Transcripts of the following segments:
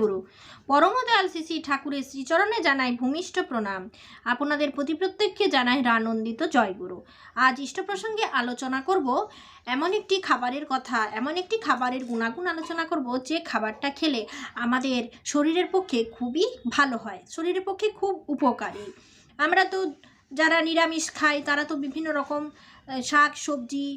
গুরু। পরমদয়াল শ্রী ঠাকুরের শ্রীচরণে জানাই ভূমিষ্ঠ প্রণাম। আপনাদের প্রতি প্রত্যেককে জানাই রানন্দিত জয়গুরু আজ ইষ্ট প্রসঙ্গে আলোচনা করব এমন একটি খাবারের কথা, এমন একটি খাবারের গুণাগুণ আলোচনা করব যে খাবারটা খেলে আমাদের শরীরের পক্ষে খুবই ভালো হয়, শরীরের পক্ষে খুব উপকারী। আমরা তো যারা নিরামিষ খাই, তারা তো বিভিন্ন রকম শাক, সবজি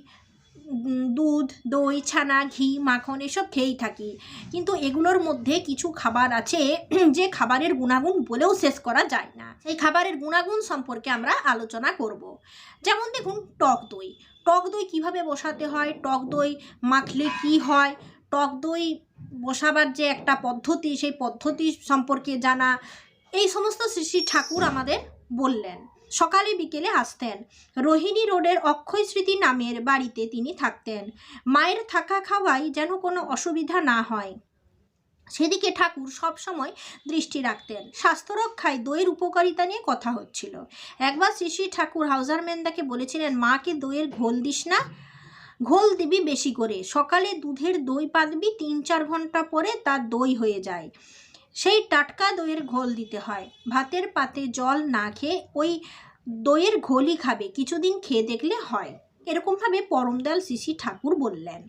দুধ, দই, ছানা, ঘি, মাখন এসব খেয়েই থাকি। কিন্তু এগুলোর মধ্যে কিছু খাবার আছে যে খাবারের গুণাগুণ বলেও শেষ করা যায় না। এই খাবারের গুণাগুণ সম্পর্কে আমরা আলোচনা করব। যেমন দেখুন, টক দই। টক দই কীভাবে বসাতে হয়? টক দই মাখলে কি হয়? টক দই বসাবার যে একটা পদ্ধতি, সেই পদ্ধতি সম্পর্কে জানা, এই সমস্ত শ্রী শ্রী ঠাকুর আমাদের বললেন। সকালে বিকেলে আসতেন। রোহিণী রোডের অক্ষয় স্মৃতি নামের বাড়িতে তিনি থাকতেন। মায়ের থাকা খাওয়াই যেন কোনো অসুবিধা না হয়। সেদিকে ঠাকুর সবসময় দৃষ্টি রাখতেন। স্বাস্থ্য রক্ষায় দইয়ের উপকারিতা নিয়ে কথা হচ্ছিল। একবার শ্রী শ্রী ঠাকুর হাউজার মেন্দাকে বলেছিলেন মাকে দইয়ের ঘোল দিস না? ঘোল দিবি বেশি করে। সকালে দুধের দই পাতবি তিন চার ঘণ্টা পরে তার দই হয়ে যায়। সেই টাটকা দইয়ের ঘোল দিতে হয়। ভাতের পাতে জল না খেয়ে ওই দইয়ের ঘোলই খাবে, কিছুদিন খেয়ে দেখলে হয়। এরকমভাবে পরমদয়াল শ্রী শ্রী ঠাকুর বললেন।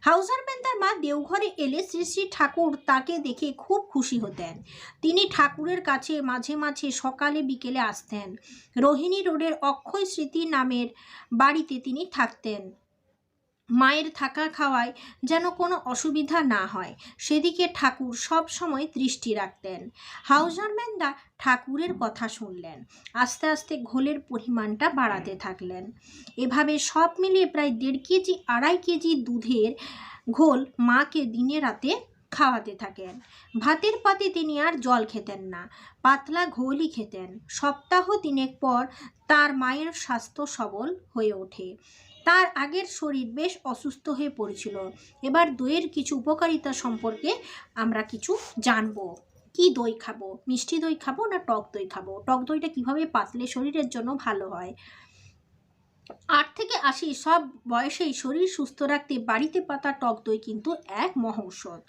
হাউসার তার মা দেওঘরে এলে শ্রী শ্রী ঠাকুর তাকে দেখে খুব খুশি হতেন। তিনি ঠাকুরের কাছে মাঝে মাঝে সকালে বিকেলে আসতেন। রোহিণী রোডের অক্ষয় স্মৃতি নামের বাড়িতে তিনি থাকতেন। মায়ের থাকা খাওয়ায় যেন কোনো অসুবিধা না হয়। সেদিকে ঠাকুর সব সময় দৃষ্টি রাখতেন। হাউজার ম্যান্দা ঠাকুরের কথা শুনলেন। আস্তে আস্তে ঘোলের পরিমাণটা বাড়াতে থাকলেন। এভাবে সব মিলিয়ে প্রায় দেড় কেজি, আড়াই কেজি দুধের ঘোল মাকে দিনে রাতে খাওয়াতে থাকেন। ভাতের পাতে তিনি আর জল খেতেন না, পাতলা ঘোলই খেতেন। সপ্তাহ তিনেক পর তার মায়ের স্বাস্থ্য সবল হয়ে ওঠে। তার আগের শরীর বেশ অসুস্থ হয়ে পড়েছিল। এবার দইয়ের কিছু উপকারিতা সম্পর্কে আমরা কিছু জানব। কি দই খাব? মিষ্টি দই খাব না টক দই খাব? টক দইটা কীভাবে পাতলে শরীরের জন্য ভালো হয়? আট থেকে আশি সব বয়সেই শরীর সুস্থ রাখতে বাড়িতে পাতা টক দই কিন্তু এক মহৌষধ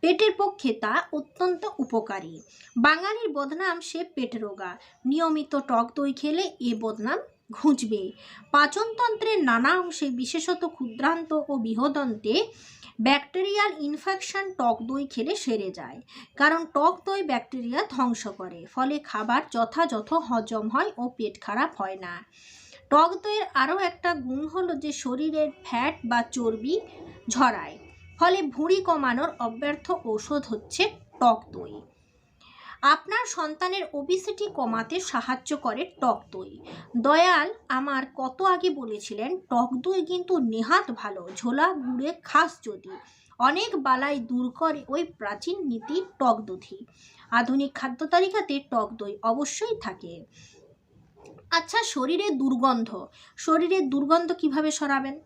পেটের পক্ষে তা অত্যন্ত উপকারী। বাঙালির বদনাম সে পেট রোগা। নিয়মিত টক দই খেলে এ বদনাম ঘুঁচবে পাচনতন্ত্রের নানা অংশে, বিশেষত ক্ষুদ্রান্ত ও বৃহদন্তে, ব্যাকটেরিয়াল ইনফেকশন টক দই খেলে সেরে যায়। কারণ টক দই ব্যাকটেরিয়া ধ্বংস করে, ফলে খাবার যথাযথ হজম হয় ও পেট খারাপ হয় না। টক দইয়ের আরও একটা গুণ হলো যে, শরীরের ফ্যাট বা চর্বি ঝরায়, ফলে ভুঁড়ি কমানোর অব্যর্থ ঔষধ হচ্ছে টক দই। আপনার সন্তানের ওবিসিটি কমাতে সাহায্য করে টক দই। দয়াল আমার কত আগে বলেছিলেন, টক দই কিন্তু নেহাত ভালো, ঝোলা, গুড়ে খাস যদি। অনেক বালাই দূর করে ওই প্রাচীন নীতি টক দধি। আধুনিক খাদ্য তালিকাতে টক দই অবশ্যই থাকে। আচ্ছা শরীরে দুর্গন্ধ। শরীরের দুর্গন্ধ কীভাবে সরাবেন?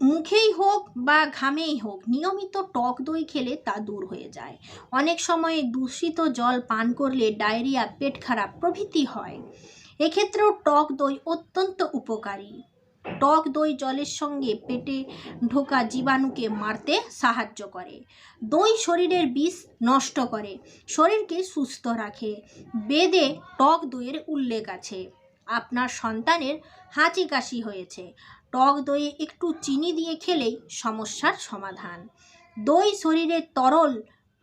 মুখেই হোক বা ঘামেই হোক, নিয়মিত টক দই খেলে তা দূর হয়ে যায়। অনেক সময় দূষিত জল পান করলে ডায়রিয়া, পেট খারাপ প্রভৃতি হয়। এক্ষেত্রেও টক দই অত্যন্ত উপকারী। টক দই জলের সঙ্গে পেটে ঢোকা জীবাণুকে মারতে সাহায্য করে। দই শরীরের বিষ নষ্ট করে, শরীরকে সুস্থ রাখে। বেদে টক দইয়ের উল্লেখ আছে। আপনার সন্তানের হাঁচি কাশি হয়েছে। টক দইয়ে একটু চিনি দিয়ে খেলেই সমস্যার সমাধান। দই শরীরে তরল,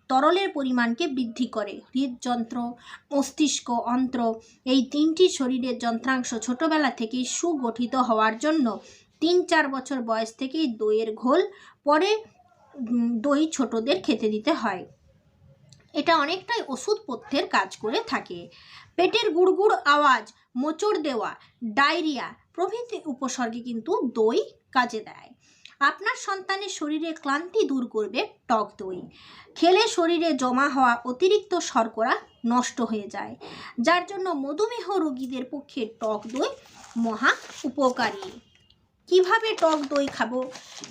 তরলের পরিমাণকে বৃদ্ধি করে। হৃদযন্ত্র, মস্তিষ্ক, অন্ত্র, এই তিনটি শরীরের যন্ত্রাংশ ছোটবেলা থেকেই সুগঠিত হওয়ার জন্য তিন চার বছর বয়স থেকেই দইয়ের ঘোল, পরে দই ছোটদের খেতে দিতে হয়। এটা অনেকটাই ওষুধ পথ্যের কাজ করে থাকে। পেটের গুড়গুড় আওয়াজ, মোচড় দেওয়া, ডায়রিয়া প্রভৃতি উপসর্গে কিন্তু দই কাজে দেয়। আপনার সন্তানের শরীরে ক্লান্তি দূর করবে টক দই। খেলে শরীরে জমা হওয়া অতিরিক্ত শর্করা নষ্ট হয়ে যায়, যার জন্য মধুমেহ রোগীদের পক্ষে টক দই মহা উপকারী। কীভাবে টক দই খাব?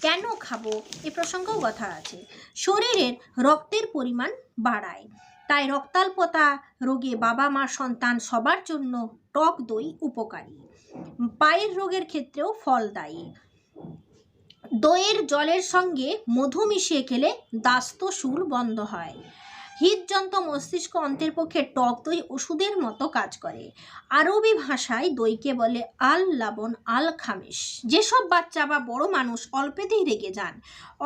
কেন খাব? এ প্রসঙ্গেও কথা আছে। শরীরের রক্তের পরিমাণ বাড়ায়। তাই রক্তাল্পতা রোগে বাবা মা সন্তান সবার জন্য টক দই উপকারী। পায়ের রোগের ক্ষেত্রেও ফলদায়ী দইয়ের জলের সঙ্গে মধু মিশিয়ে খেলে দাস্ত শুল বন্ধ হয়। হৃদযন্ত্র মস্তিষ্ক অন্তের পক্ষে টক দই ওষুধের মতো কাজ করে। আরবি ভাষায় দইকে বলে আল লাবন আল খামিস যেসব বাচ্চা বা বড় মানুষ অল্পেতেই রেগে যান,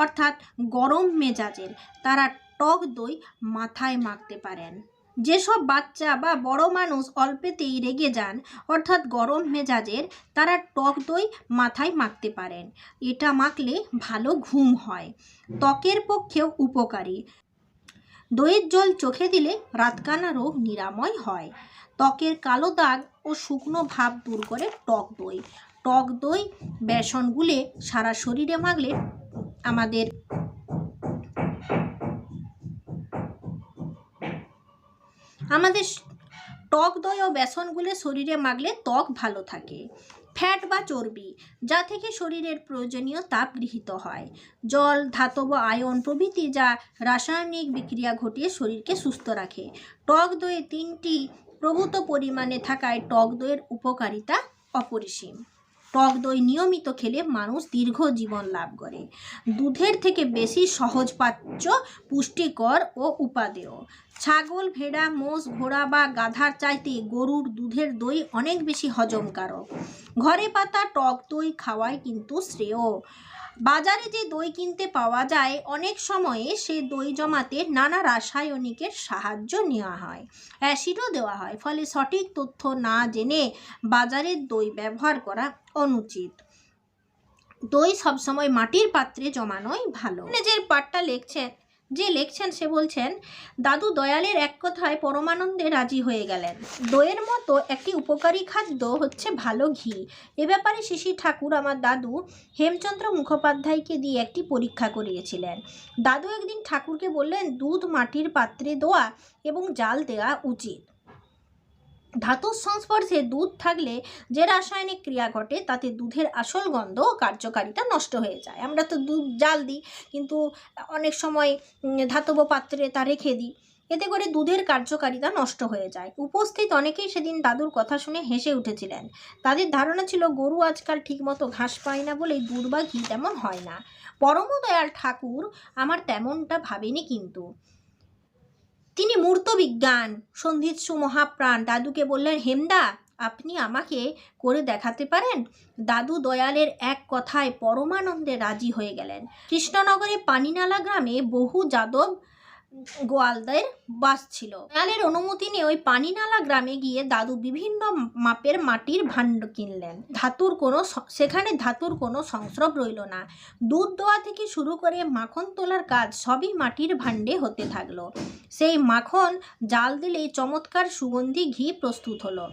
অর্থাৎ গরম মেজাজের, তারা টক দই মাথায় মাখতে পারেন। যেসব বাচ্চা বা বড় মানুষ অল্পেতেই রেগে যান, অর্থাৎ গরম মেজাজের, তারা টক দই মাথায় মাখতে পারেন। এটা মাখলে ভালো ঘুম হয়। ত্বকের পক্ষেও উপকারী। দইয়ের জল চোখে দিলে রাতকানা রোগ নিরাময় হয়। ত্বকের কালো দাগ ও শুকনো ভাব দূর করে টক দই। টক দই বেসন গুলে সারা শরীরে মাখলে আমাদের আমাদের টক দই ও বেসন গুলে শরীরে মাগলে ত্বক ভালো থাকে। ফ্যাট বা চর্বি, যা থেকে শরীরের প্রয়োজনীয় তাপ গৃহীত হয়। জল, ধাতব আয়ন প্রভৃতি যা রাসায়নিক বিক্রিয়া ঘটিয়ে শরীরকে সুস্থ রাখে। টক দইয়ে তিনটি প্রভূত পরিমাণে থাকায় টক দইয়ের উপকারিতা অপরিসীম। টক দই নিয়মিত খেলে মানুষ দীর্ঘ জীবন লাভ করে। দুধের থেকে বেশি সহজপাচ্য, পুষ্টিকর ও উপাদেয়। ছাগল, ভেড়া, মোষ, ঘোড়া বা গাধার চাইতে গরুর দুধের দই অনেক বেশি হজমকারক। ঘরে পাতা টক দই খাওয়াই কিন্তু শ্রেয়। বাজারে যে দই কিনতে পাওয়া যায়, অনেক সময়ে সে দই জমাতে নানা রাসায়নিকের সাহায্য নেওয়া হয়। অ্যাসিডও দেওয়া হয়, ফলে সঠিক তথ্য না জেনে বাজারের দই ব্যবহার করা অনুচিত। দই সবসময় মাটির পাত্রে জমানোই ভালো। নিজের পাঠটা লিখছেন যে লেখছেন সে বলছেন, দাদু দয়ালের এক কথায় পরমানন্দে রাজি হয়ে গেলেন। দইয়ের মতো একটি উপকারী খাদ্য হচ্ছে ভালো ঘি। এ ব্যাপারে শিশি ঠাকুর আমার দাদু হেমচন্দ্র মুখোপাধ্যায়কে দিয়ে একটি পরীক্ষা করিয়েছিলেন। দাদু একদিন ঠাকুরকে বললেন, দুধ মাটির পাত্রে দেওয়া এবং জাল দেওয়া উচিত। ধাতুর সংস্পর্শে দুধ থাকলে যে রাসায়নিক ক্রিয়া ঘটে, তাতে দুধের আসল গন্ধ কার্যকারিতা নষ্ট হয়ে যায়। আমরা তো দুধ, জাল দিই, কিন্তু অনেক সময় ধাতব পাত্রে তা রেখে দিই। এতে করে দুধের কার্যকারিতা নষ্ট হয়ে যায়। উপস্থিত অনেকেই সেদিন দাদুর কথা শুনে হেসে উঠেছিলেন। তাদের ধারণা ছিল, গরু আজকাল ঠিকমতো ঘাস পায় না বলেই দুধ বা ঘি তেমন হয় না। পরমদয়াল ঠাকুর আমার তেমনটা ভাবেনি কিন্তু। তিনি মূর্ত বিজ্ঞান সন্ধিৎসু মহাপ্রাণ দাদুকে বললেন, হেমদা, আপনি আমাকে করে দেখাতে পারেন? দাদু দয়ালের এক কথায় পরমানন্দে রাজি হয়ে গেলেন। কৃষ্ণনগরে পানিনালা গ্রামে বহু যাদব গোয়ালদের বাস ছিল। দয়ালের অনুমতি নিয়ে ওই পানিনালা গ্রামে গিয়ে দাদু বিভিন্ন মাপের মাটির ভাণ্ড কিনলেন। ধাতুর কোনো সেখানে ধাতুর কোনো সংস্রব রইল না। দুধ দোয়া থেকে শুরু করে মাখন তোলার কাজ সবই মাটির ভাণ্ডে হতে থাকল। সেই মাখন জাল দিলেই চমৎকার সুগন্ধি ঘি প্রস্তুত হলো।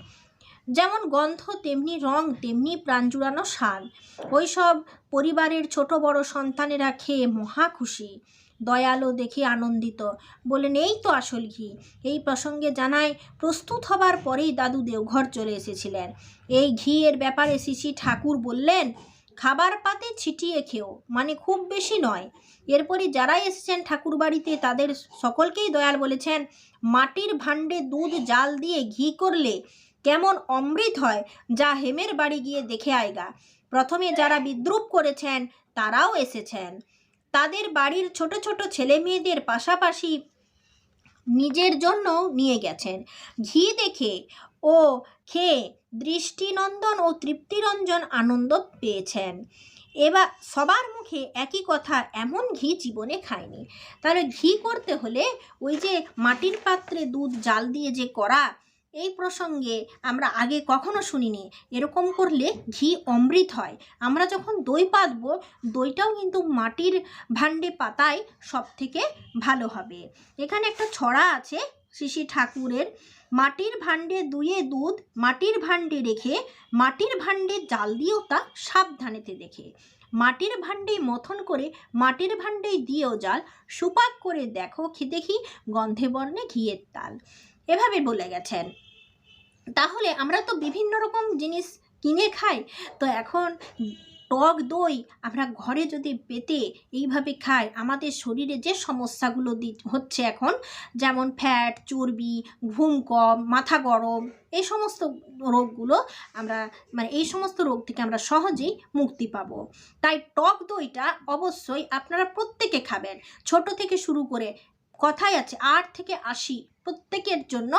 যেমন গন্ধ, তেমনি রং, তেমনি প্রাণ জুড়ানো স্বাদ। ওইসব পরিবারের ছোট বড় সন্তানেরা খেয়ে মহা খুশি। দয়ালো দেখে আনন্দিত। বলেন এই তো আসল ঘি। এই প্রসঙ্গে জানায়, প্রস্তুত হবার পরেই দাদু দেওঘর চলে এসেছিলেন। এই ঘি এর ব্যাপারে শিশি ঠাকুর বললেন খাবার পাতে ছিটিয়ে খেও মানে খুব বেশি নয়। এরপরে যারা এসেছেন ঠাকুর বাড়িতে তাদের সকলকেই দয়াল বলেছেন, মাটির ভাণ্ডে দুধ জাল দিয়ে ঘি করলে কেমন অমৃত হয়, যা হেমের বাড়ি গিয়ে দেখে আয়গা। প্রথমে যারা বিদ্রুপ করেছেন, তারাও এসেছেন। তাদের বাড়ির ছোট ছোট ছেলে মেয়েদের পাশাপাশি নিজের জন্য নিয়ে গেছেন। ঘি দেখে, ও খেয়ে দৃষ্টিনন্দন ও তৃপ্তিরঞ্জন আনন্দ পেয়েছেন। এবার সবার মুখে একই কথা, এমন ঘি জীবনে খায়নি তাহলে ঘি করতে হলে ওই যে মাটির পাত্রে দুধ, জাল দিয়ে যে করা, এই প্রসঙ্গে আমরা আগে কখনো শুনিনি। এরকম করলে ঘি অমৃত হয়। আমরা যখন দই পাতবো, দইটাও কিন্তু মাটির ভাণ্ডে পাতায় সব থেকে ভালো হবে। এখানে একটা ছড়া আছে শিশি ঠাকুরের মাটির ভাণ্ডে দুয়ে দুধ, মাটির ভাণ্ডে রেখে, মাটির ভাণ্ডে জাল দিয়েও তা সাবধানেতে দেখে। মাটির ভাণ্ডে মথন করে, মাটির ভাণ্ডে দিয়েও জাল, সুপাক করে দেখো খি দেখি গন্ধে বর্ণে ঘিয়ের তাল। এভাবে বলে গেছেন। তাহলে আমরা তো বিভিন্ন রকম জিনিস কিনে খাই। তো এখন টক দই আমরা ঘরে যদি পেতে এইভাবে খাই, আমাদের শরীরে যে সমস্যাগুলো হচ্ছে এখন, যেমন ফ্যাট চর্বি, ঘুম কম, মাথা গরম, এই সমস্ত রোগগুলো আমরা মানে এই সমস্ত রোগ থেকে আমরা সহজেই মুক্তি পাবো। তাই টক দইটা অবশ্যই আপনারা প্রত্যেকে খাবেন। ছোট থেকে শুরু করে কথাই আছে আট থেকে আশি, প্রত্যেকের জন্য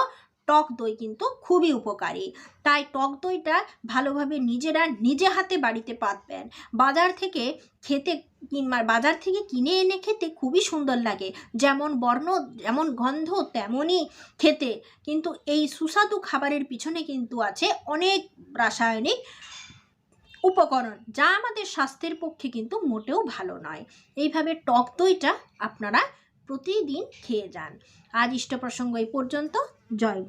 টক দই কিন্তু খুবই উপকারী। তাই টক দইটা ভালোভাবে নিজেরা নিজে হাতে বাড়িতে পাতবেন। বাজার থেকে খেতে কিংবা বাজার থেকে কিনে এনে খেতে খুবই সুন্দর লাগে। যেমন বর্ণ, যেমন গন্ধ তেমনই খেতে। কিন্তু এই সুস্বাদু খাবারের পিছনে কিন্তু আছে অনেক রাসায়নিক উপকরণ, যা আমাদের স্বাস্থ্যের পক্ষে কিন্তু মোটেও ভালো নয়। এইভাবে টক দইটা আপনারা প্রতিদিন খেয়ে যান। আজ ইষ্ট প্রসঙ্গ এই পর্যন্ত। জয়